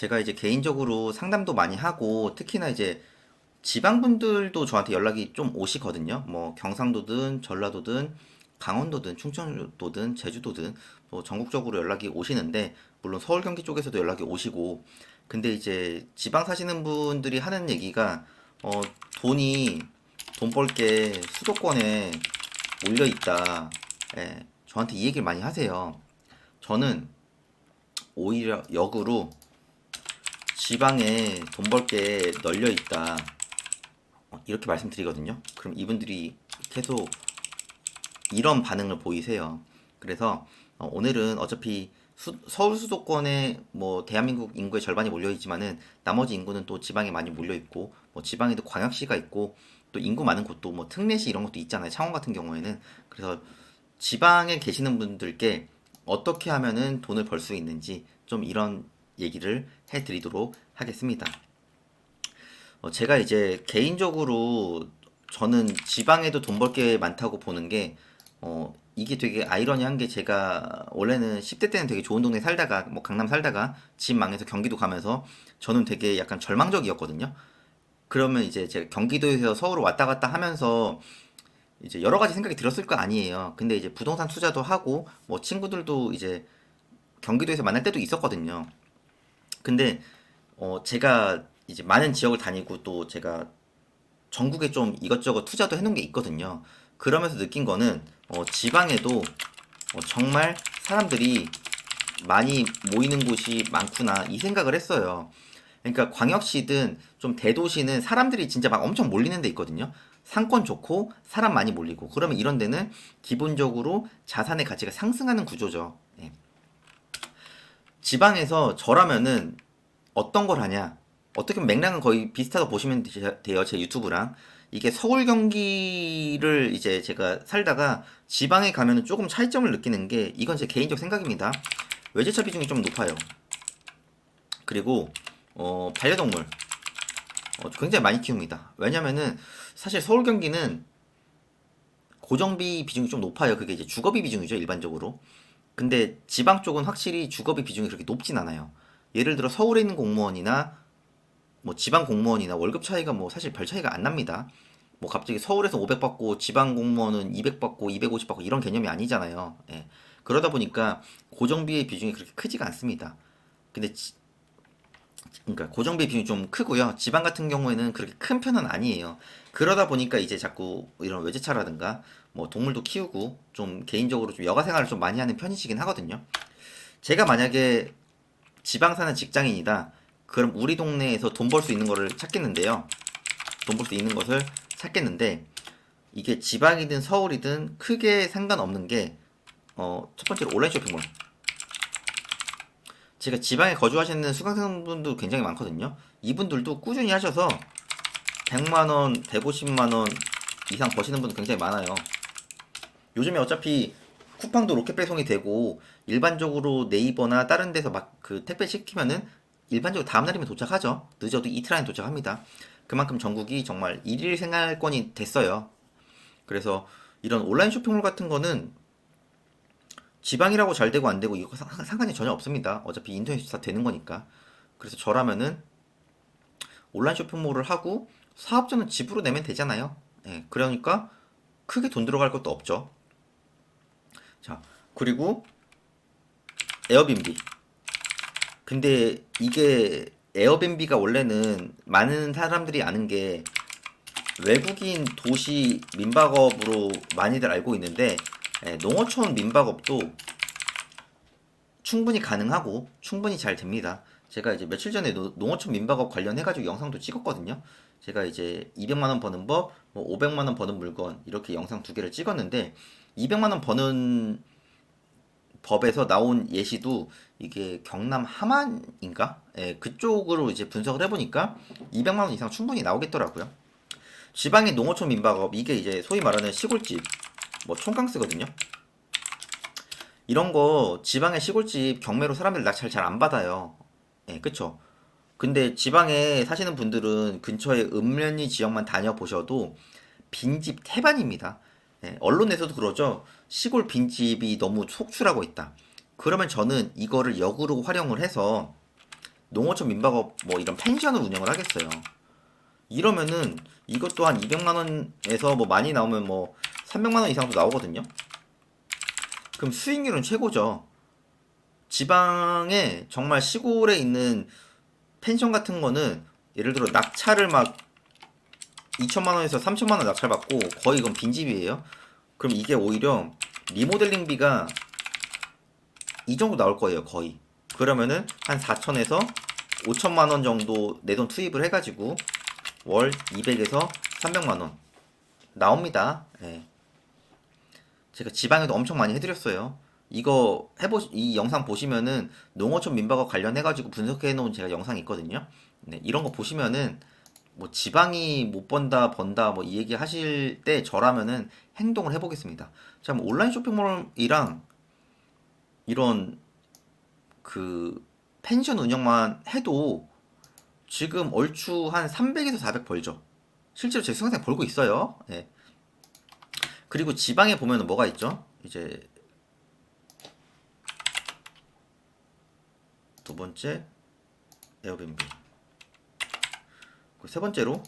제가 이제 개인적으로 상담도 많이 하고 특히나 이제 지방분들도 저한테 연락이 좀 오시거든요. 뭐 경상도든 전라도든 강원도든 충청도든 제주도든 뭐 전국적으로 연락이 오시는데 물론 서울 경기 쪽에서도 연락이 오시고 근데 이제 지방 사시는 분들이 하는 얘기가 어 돈이 돈 벌 게 수도권에 몰려 있다. 예, 저한테 이 얘기를 많이 하세요. 저는 오히려 역으로 지방에 돈 벌 게 널려 있다. 어, 이렇게 말씀드리거든요. 그럼 이분들이 계속 이런 반응을 보이세요. 그래서 어, 오늘은 어차피 수- 서울 수도권에 뭐 대한민국 인구의 절반이 몰려 있지만은 나머지 인구는 또 지방에 많이 몰려 있고 뭐 지방에도 광역시가 있고 또 인구 많은 곳도 뭐 특례시 이런 것도 있잖아요. 창원 같은 경우에는 그래서 지방에 계시는 분들께 어떻게 하면은 돈을 벌 수 있는지 좀 이런 얘기를 해드리도록 하겠습니다. 어, 제가 이제 개인적으로 저는 지방에도 돈 벌 게 많다고 보는 게, 어, 이게 되게 아이러니한 게 제가 원래는 10대 때는 되게 좋은 동네 살다가, 뭐 강남 살다가 집 망해서 경기도 가면서 저는 되게 약간 절망적이었거든요. 그러면 이제 제가 경기도에서 서울을 왔다 갔다 하면서 이제 여러 가지 생각이 들었을 거 아니에요. 근데 이제 부동산 투자도 하고, 뭐 친구들도 이제 경기도에서 만날 때도 있었거든요. 근데 어 제가 이제 많은 지역을 다니고 또 제가 전국에 좀 이것저것 투자도 해놓은 게 있거든요. 그러면서 느낀 거는 어 지방에도 어 정말 사람들이 많이 모이는 곳이 많구나 이 생각을 했어요. 그러니까 광역시든 좀 대도시는 사람들이 진짜 막 엄청 몰리는 데 있거든요. 상권 좋고 사람 많이 몰리고 그러면 이런 데는 기본적으로 자산의 가치가 상승하는 구조죠. 예. 지방에서 저라면은 어떤 걸 하냐? 어떻게 맥락은 거의 비슷하다고 보시면 되- 돼요. 제 유튜브랑. 이게 서울 경기를 이제 제가 살다가 지방에 가면은 조금 차이점을 느끼는 게 이건 제 개인적 생각입니다. 외제차 비중이 좀 높아요. 그리고 어, 반려동물 어, 굉장히 많이 키웁니다. 왜냐면은 사실 서울 경기는 고정비 비중이 좀 높아요. 그게 이제 주거비 비중이죠, 일반적으로. 근데 지방 쪽은 확실히 주거비 비중이 그렇게 높진 않아요. 예를 들어 서울에 있는 공무원이나 뭐 지방 공무원이나 월급 차이가 뭐 사실 별 차이가 안 납니다. 뭐 갑자기 서울에서 500 받고 지방 공무원은 200 받고 250 받고 이런 개념이 아니잖아요. 예. 그러다 보니까 고정비의 비중이 그렇게 크지가 않습니다. 근데 지- 그러니까 고정비 비중이 좀 크고요. 지방 같은 경우에는 그렇게 큰 편은 아니에요. 그러다 보니까 이제 자꾸 이런 외제차라든가 뭐 동물도 키우고 좀 개인적으로 좀 여가 생활을 좀 많이 하는 편이시긴 하거든요. 제가 만약에 지방 사는 직장인이다. 그럼 우리 동네에서 돈 벌 수 있는 거를 찾겠는데요. 돈 벌 수 있는 것을 찾겠는데 이게 지방이든 서울이든 크게 상관없는 게 어, 첫 번째로 온라인 쇼핑몰. 제가 지방에 거주하시는 수강생분도 굉장히 많거든요. 이분들도 꾸준히 하셔서 100만원, 150만원 이상 버시는 분도 굉장히 많아요. 요즘에 어차피 쿠팡도 로켓 배송이 되고 일반적으로 네이버나 다른 데서 막 그 택배 시키면은 일반적으로 다음 날이면 도착하죠. 늦어도 이틀 안에 도착합니다. 그만큼 전국이 정말 일일 생활권이 됐어요. 그래서 이런 온라인 쇼핑몰 같은 거는 지방이라고 잘 되고 안 되고 이거 상- 상관이 전혀 없습니다. 어차피 인터넷이 다 되는 거니까. 그래서 저라면은 온라인 쇼핑몰을 하고 사업자는 집으로 내면 되잖아요. 예, 그러니까 크게 돈 들어갈 것도 없죠. 자, 그리고 에어비앤비. 근데 이게 에어비앤비가 원래는 많은 사람들이 아는 게 외국인 도시 민박업으로 많이들 알고 있는데 예, 농어촌 민박업도 충분히 가능하고 충분히 잘 됩니다. 제가 이제 며칠 전에 노- 농어촌 민박업 관련해가지고 영상도 찍었거든요. 제가 이제 200만원 버는 법, 뭐 500만원 버는 물건 이렇게 영상 두 개를 찍었는데 200만 원 버는 법에서 나온 예시도 이게 경남 함안인가? 예, 그쪽으로 이제 분석을 해보니까 200만 원 이상 충분히 나오겠더라고요. 지방의 농어촌 민박업 이게 이제 소위 말하는 시골집 뭐 총강스거든요. 이런 거 지방의 시골집 경매로 사람들 낙찰 잘 안 받아요. 예, 그쵸? 근데 지방에 사시는 분들은 근처에 읍면리 지역만 다녀보셔도 빈집 태반입니다. 예, 언론에서도 그러죠. 시골 빈집이 너무 속출하고 있다. 그러면 저는 이거를 역으로 활용을 해서 농어촌 민박업 뭐 이런 펜션을 운영을 하겠어요. 이러면은 이것도 한 200만 원에서 뭐 많이 나오면 뭐 300만 원 이상도 나오거든요. 그럼 수익률은 최고죠. 지방에 정말 시골에 있는 펜션 같은 거는 예를 들어 낙찰을 막 2천만 원에서 3천만 원 낙찰 받고 거의 이건 빈집이에요. 그럼 이게 오히려 리모델링비가 이 정도 나올 거예요, 거의. 그러면은 한 4천에서 5천만 원 정도 내 돈 투입을 해가지고 월 200에서 300만 원 나옵니다. 예. 제가 지방에도 엄청 많이 해드렸어요. 이거 해보 이 영상 보시면은 농어촌 민박업 관련해가지고 분석해 놓은 제가 영상이 있거든요. 네, 이런 거 보시면은 뭐 지방이 못 번다 번다 뭐 이 얘기 하실 때 저라면은 행동을 해보겠습니다. 자, 뭐 온라인 쇼핑몰이랑 이런 그 펜션 운영만 해도 지금 얼추 한 300에서 400 벌죠. 실제로 제 수강생 벌고 있어요. 예. 그리고 지방에 보면은 뭐가 있죠? 이제 두 번째 에어비앤비. 그리고 세 번째로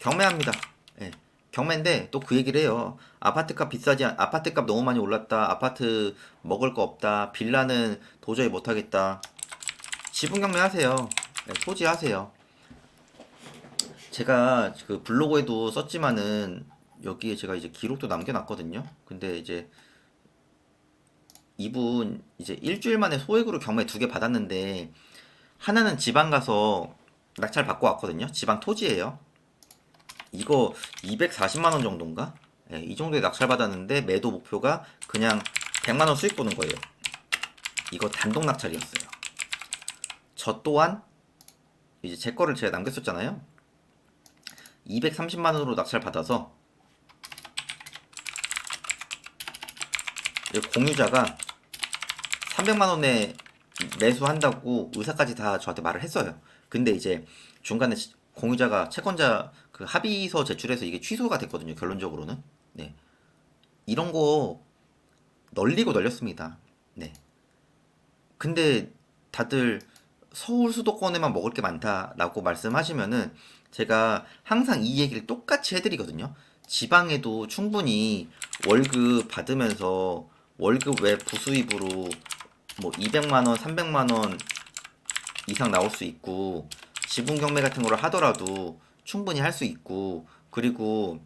경매합니다. 예. 경매인데 또 그 얘기를 해요. 아파트값 비싸지 않, 아파트값 너무 많이 올랐다. 아파트 먹을 거 없다. 빌라는 도저히 못 하겠다. 지분 경매 하세요. 예, 토지 하세요. 제가 그 블로그에도 썼지만은 여기에 제가 이제 기록도 남겨놨거든요. 근데 이제 이분 이제 일주일 만에 소액으로 경매 두 개 받았는데 하나는 지방 가서 낙찰 받고 왔거든요. 지방 토지예요. 이거 240만 원 정도인가? 예, 이 정도에 낙찰 받았는데 매도 목표가 그냥 100만 원 수익 보는 거예요. 이거 단독 낙찰이었어요. 저 또한 이제 제 거를 제가 남겼었잖아요. 230만 원으로 낙찰 받아서 이 공유자가 300만 원에 매수한다고 의사까지 다 저한테 말을 했어요. 근데 이제 중간에 시- 공유자가 채권자 그 합의서 제출해서 이게 취소가 됐거든요. 결론적으로는. 네. 이런 거 널리고 널렸습니다. 네. 근데 다들 서울 수도권에만 먹을 게 많다라고 말씀하시면은 제가 항상 이 얘기를 똑같이 해드리거든요. 지방에도 충분히 월급 받으면서 월급 외 부수입으로 뭐 200만 원, 300만 원 이상 나올 수 있고 지분 경매 같은 거를 하더라도 충분히 할 수 있고 그리고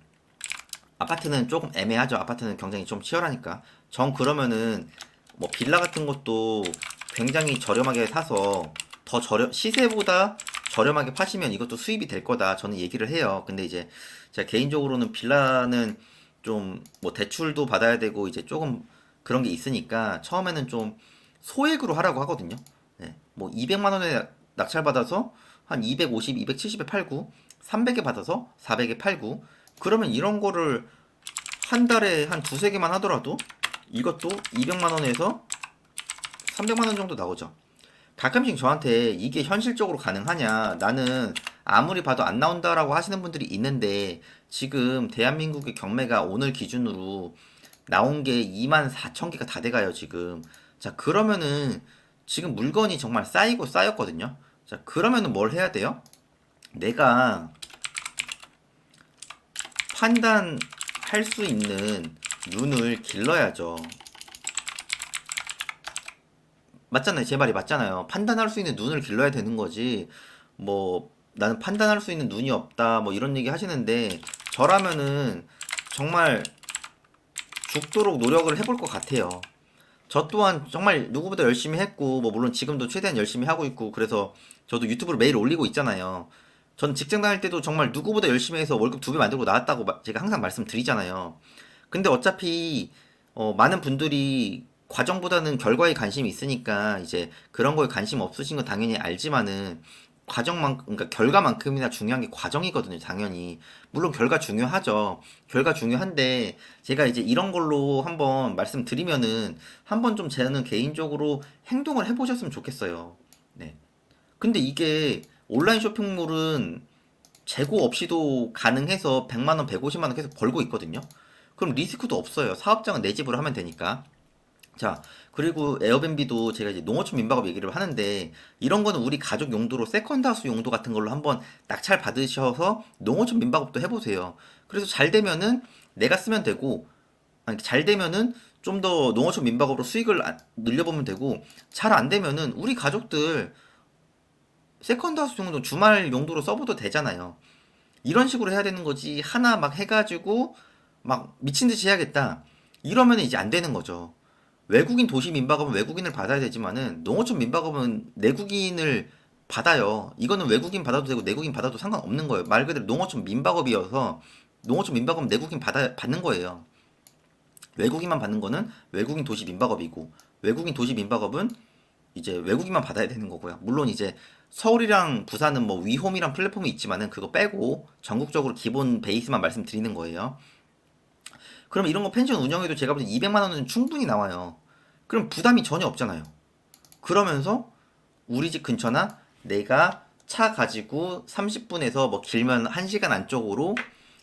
아파트는 조금 애매하죠. 아파트는 경쟁이 좀 치열하니까. 전 그러면은 뭐 빌라 같은 것도 굉장히 저렴하게 사서 더 저렴 시세보다 저렴하게 파시면 이것도 수입이 될 거다. 저는 얘기를 해요. 근데 이제 제가 개인적으로는 빌라는 좀 뭐 대출도 받아야 되고 이제 조금 그런 게 있으니까 처음에는 좀 소액으로 하라고 하거든요. 네. 뭐 200만 원에 낙찰 받아서 한 250, 270에 팔고 300에 받아서 400에 팔고 그러면 이런 거를 한 달에 한 두세 개만 하더라도 이것도 200만 원에서 300만 원 정도 나오죠. 가끔씩 저한테 이게 현실적으로 가능하냐, 나는 아무리 봐도 안 나온다라고 하시는 분들이 있는데 지금 대한민국의 경매가 오늘 기준으로 나온 게 2만 4천 개가 다 돼가요, 지금. 자, 그러면은 지금 물건이 정말 쌓이고 쌓였거든요. 자, 그러면은 뭘 해야 돼요? 내가 판단할 수 있는 눈을 길러야죠. 맞잖아요. 제 말이 맞잖아요. 판단할 수 있는 눈을 길러야 되는 거지. 뭐, 나는 판단할 수 있는 눈이 없다. 뭐, 이런 얘기 하시는데, 저라면은 정말 죽도록 노력을 해볼 것 같아요. 저 또한 정말 누구보다 열심히 했고, 뭐, 물론 지금도 최대한 열심히 하고 있고, 그래서 저도 유튜브를 매일 올리고 있잖아요. 전 직장 다닐 때도 정말 누구보다 열심히 해서 월급 두 배 만들고 나왔다고 마- 제가 항상 말씀드리잖아요. 근데 어차피, 어, 많은 분들이 과정보다는 결과에 관심이 있으니까 이제 그런 거에 관심 없으신 건 당연히 알지만은 과정만 그러니까 결과만큼이나 중요한 게 과정이거든요, 당연히. 물론 결과 중요하죠. 결과 중요한데 제가 이제 이런 걸로 한번 말씀드리면은 한번 좀 저는 개인적으로 행동을 해보셨으면 좋겠어요. 네. 근데 이게 온라인 쇼핑몰은 재고 없이도 가능해서 100만 원, 150만 원 계속 벌고 있거든요. 그럼 리스크도 없어요. 사업장은 내 집으로 하면 되니까. 자, 그리고 에어비앤비도 제가 이제 농어촌 민박업 얘기를 하는데 이런 거는 우리 가족 용도로 세컨드 하우스 용도 같은 걸로 한번 낙찰 받으셔서 농어촌 민박업도 해보세요. 그래서 잘 되면은 내가 쓰면 되고 아니, 잘 되면은 좀 더 농어촌 민박업으로 수익을 안- 늘려보면 되고 잘 안 되면은 우리 가족들 세컨드 하우스 용도 주말 용도로 써봐도 되잖아요. 이런 식으로 해야 되는 거지 하나 막 해가지고 막 미친 듯이 해야겠다. 이러면 이제 안 되는 거죠. 외국인 도시 민박업은 외국인을 받아야 되지만은 농어촌 민박업은 내국인을 받아요. 이거는 외국인 받아도 되고 내국인 받아도 상관없는 거예요. 말 그대로 농어촌 민박업이어서 농어촌 민박업은 내국인 받아 받는 거예요. 외국인만 받는 거는 외국인 도시 민박업이고 외국인 도시 민박업은 이제 외국인만 받아야 되는 거고요. 물론 이제 서울이랑 부산은 뭐 위홈이랑 플랫폼이 있지만은 그거 빼고 전국적으로 기본 베이스만 말씀드리는 거예요. 그럼 이런 거 펜션 운영해도 제가 볼 때 200만 원은 충분히 나와요. 그럼 부담이 전혀 없잖아요. 그러면서 우리 집 근처나 내가 차 가지고 30분에서 뭐 길면 1시간 안쪽으로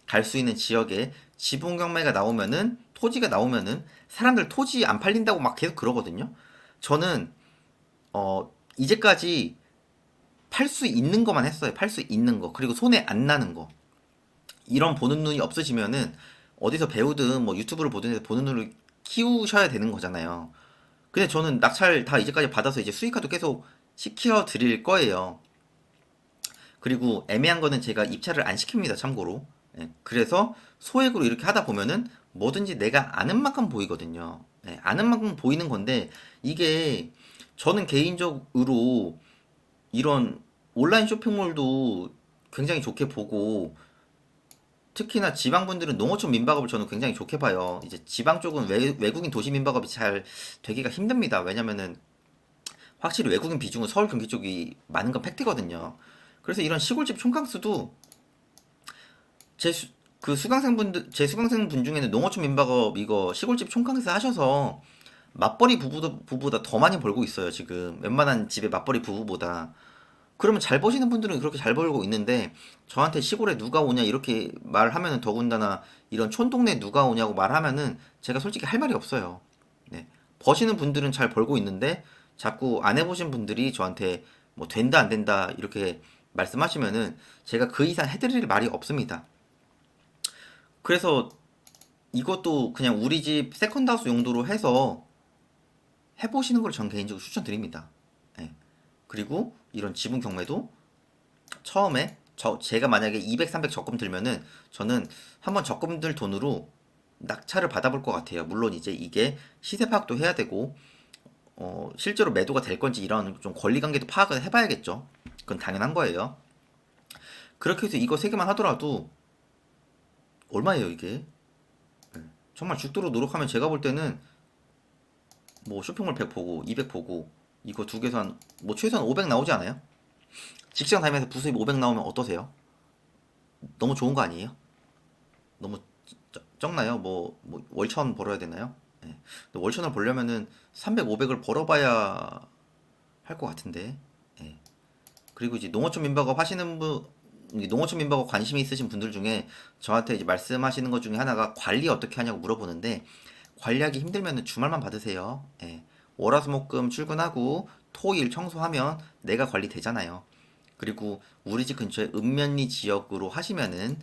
갈 수 있는 지역에 지분 경매가 나오면은 토지가 나오면은 사람들 토지 안 팔린다고 막 계속 그러거든요. 저는 어 이제까지 팔 수 있는 것만 했어요. 팔 수 있는 거. 그리고 손에 안 나는 거. 이런 보는 눈이 없으시면은 어디서 배우든 뭐 유튜브를 보든 해서 보는 눈을 키우셔야 되는 거잖아요. 근데 저는 낙찰 다 이제까지 받아서 이제 수익화도 계속 시켜 드릴 거예요. 그리고 애매한 거는 제가 입찰을 안 시킵니다. 참고로. 예, 그래서 소액으로 이렇게 하다 보면은 뭐든지 내가 아는 만큼 보이거든요. 예, 아는 만큼 보이는 건데 이게 저는 개인적으로 이런 온라인 쇼핑몰도 굉장히 좋게 보고 특히나 지방분들은 농어촌 민박업을 저는 굉장히 좋게 봐요. 이제 지방 쪽은 외, 외국인 도시 민박업이 잘 되기가 힘듭니다. 왜냐면은 확실히 외국인 비중은 서울 경기 쪽이 많은 건 팩트거든요. 그래서 이런 시골집 총각수도 제그 수강생분들 제 수강생분 중에는 농어촌 민박업 이거 시골집 총각수 하셔서 맞벌이 부부도 부부보다 더 많이 벌고 있어요 지금 웬만한 집의 맞벌이 부부보다 그러면 잘 버시는 분들은 그렇게 잘 벌고 있는데 저한테 시골에 누가 오냐 이렇게 말하면은 더군다나 이런 촌동네 누가 오냐고 말하면은 제가 솔직히 할 말이 없어요. 네. 버시는 분들은 잘 벌고 있는데 자꾸 안 해보신 분들이 저한테 뭐 된다 안 된다 이렇게 말씀하시면은 제가 그 이상 해드릴 말이 없습니다. 그래서 이것도 그냥 우리 집 세컨드 하우스 용도로 해서 해보시는 걸 전 개인적으로 추천드립니다. 예. 그리고 이런 지분 경매도 처음에 저 제가 만약에 200, 300 적금 들면은 저는 한번 적금 들 돈으로 낙찰을 받아볼 것 같아요. 물론 이제 이게 시세 파악도 해야 되고 어, 실제로 매도가 될 건지 이런 좀 권리 관계도 파악을 해봐야겠죠. 그건 당연한 거예요. 그렇게 해서 이거 세 개만 하더라도 얼마예요 이게? 예. 정말 죽도록 노력하면 제가 볼 때는 뭐 쇼핑몰 100 보고 200 보고 이거 두 개서 한 뭐 최소한 500 나오지 않아요? 직장 다니면서 부수입 500 나오면 어떠세요? 너무 좋은 거 아니에요? 너무 적- 적나요? 뭐, 뭐 월천 벌어야 되나요? 예. 근데 월천을 벌려면은 300, 500을 벌어봐야 할 것 같은데. 예. 그리고 이제 농어촌 민박업 하시는 분, 이 농어촌 민박업 관심이 있으신 분들 중에 저한테 이제 말씀하시는 것 중에 하나가 관리 어떻게 하냐고 물어보는데 관리하기 힘들면 주말만 받으세요. 예. 월화수목금 출근하고 토일 청소하면 내가 관리되잖아요. 그리고 우리 집 근처에 읍면리 지역으로 하시면은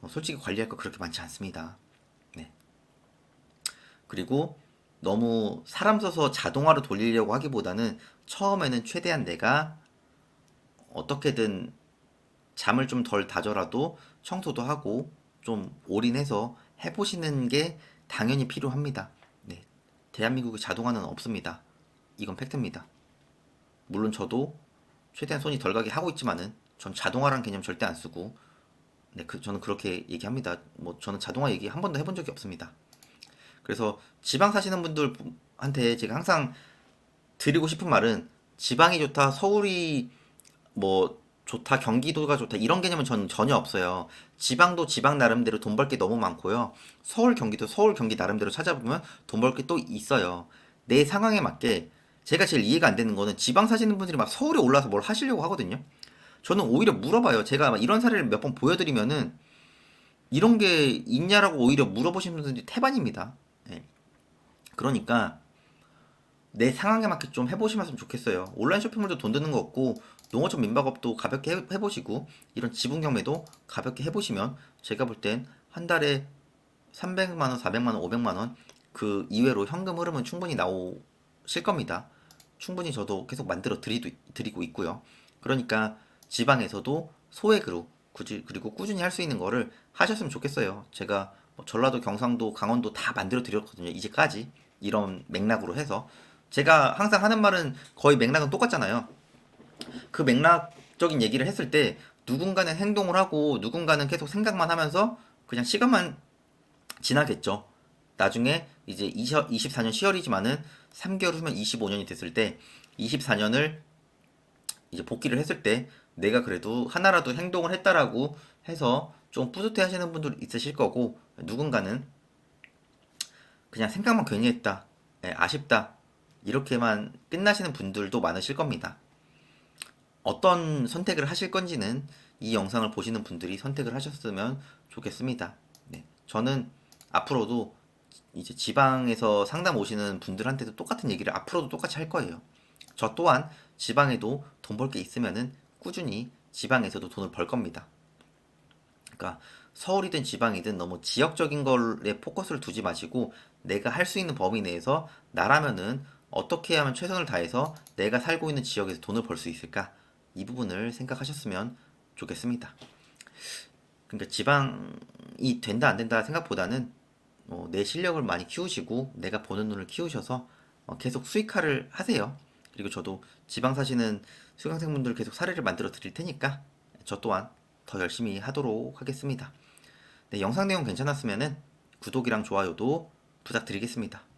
어, 솔직히 관리할 거 그렇게 많지 않습니다. 네. 그리고 너무 사람 써서 자동화로 돌리려고 하기보다는 처음에는 최대한 내가 어떻게든 잠을 좀 덜 다져라도 청소도 하고 좀 올인해서 해보시는 게 당연히 필요합니다. 네. 대한민국에 자동화는 없습니다. 이건 팩트입니다. 물론 저도 최대한 손이 덜 가게 하고 있지만은 전 자동화란 개념 절대 안 쓰고 네, 그 저는 그렇게 얘기합니다. 뭐 저는 자동화 얘기 한 번도 해본 적이 없습니다. 그래서 지방 사시는 분들한테 제가 항상 드리고 싶은 말은 지방이 좋다, 서울이 뭐 좋다, 경기도가 좋다 이런 개념은 저는 전혀 없어요. 지방도 지방 나름대로 돈 벌 게 너무 많고요. 서울, 경기도 서울, 경기 나름대로 찾아보면 돈 벌 게 또 있어요. 내 상황에 맞게 제가 제일 이해가 안 되는 거는 지방 사시는 분들이 막 서울에 올라서 뭘 하시려고 하거든요. 저는 오히려 물어봐요. 제가 막 이런 사례를 몇 번 보여드리면은 이런 게 있냐라고 오히려 물어보시는 분들이 태반입니다. 예. 그러니까 내 상황에 맞게 좀 해보시면 좋겠어요. 온라인 쇼핑몰도 돈 드는 거 없고 농어촌 민박업도 가볍게 해- 해보시고 이런 지분 경매도 가볍게 해보시면 제가 볼 땐 한 달에 300만 원, 400만 원, 500만 원 그 이외로 현금 흐름은 충분히 나오실 겁니다. 충분히 저도 계속 만들어 드리도, 드리고 있고요. 그러니까 지방에서도 소액으로 굳이 그리고 꾸준히 할 수 있는 거를 하셨으면 좋겠어요. 제가 뭐 전라도, 경상도, 강원도 다 만들어 드렸거든요. 이제까지 이런 맥락으로 해서 제가 항상 하는 말은 거의 맥락은 똑같잖아요. 그 맥락적인 얘기를 했을 때 누군가는 행동을 하고 누군가는 계속 생각만 하면서 그냥 시간만 지나겠죠. 나중에 이제 20, 24년 10월이지만은 3개월 후면 25년이 됐을 때 24년을 이제 복귀를 했을 때 내가 그래도 하나라도 행동을 했다라고 해서 좀 뿌듯해 하시는 분들 있으실 거고 누군가는 그냥 생각만 괜히 했다. 예, 아쉽다. 이렇게만 끝나시는 분들도 많으실 겁니다. 어떤 선택을 하실 건지는 이 영상을 보시는 분들이 선택을 하셨으면 좋겠습니다. 네, 저는 앞으로도 이제 지방에서 상담 오시는 분들한테도 똑같은 얘기를 앞으로도 똑같이 할 거예요. 저 또한 지방에도 돈 벌 게 있으면은 꾸준히 지방에서도 돈을 벌 겁니다. 그러니까 서울이든 지방이든 너무 지역적인 걸에 포커스를 두지 마시고 내가 할 수 있는 범위 내에서 나라면은 어떻게 하면 최선을 다해서 내가 살고 있는 지역에서 돈을 벌 수 있을까? 이 부분을 생각하셨으면 좋겠습니다. 그러니까 지방이 된다 안 된다 생각보다는 어, 내 실력을 많이 키우시고 내가 보는 눈을 키우셔서 어, 계속 수익화를 하세요. 그리고 저도 지방 사시는 수강생분들 계속 사례를 만들어 드릴 테니까 저 또한 더 열심히 하도록 하겠습니다. 네, 영상 내용 괜찮았으면 구독이랑 좋아요도 부탁드리겠습니다.